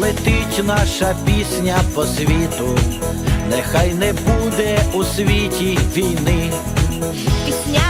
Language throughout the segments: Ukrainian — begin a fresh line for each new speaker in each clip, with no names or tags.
летить наша пісня по світу, нехай не буде у світі війни.
Піснями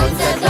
до сонця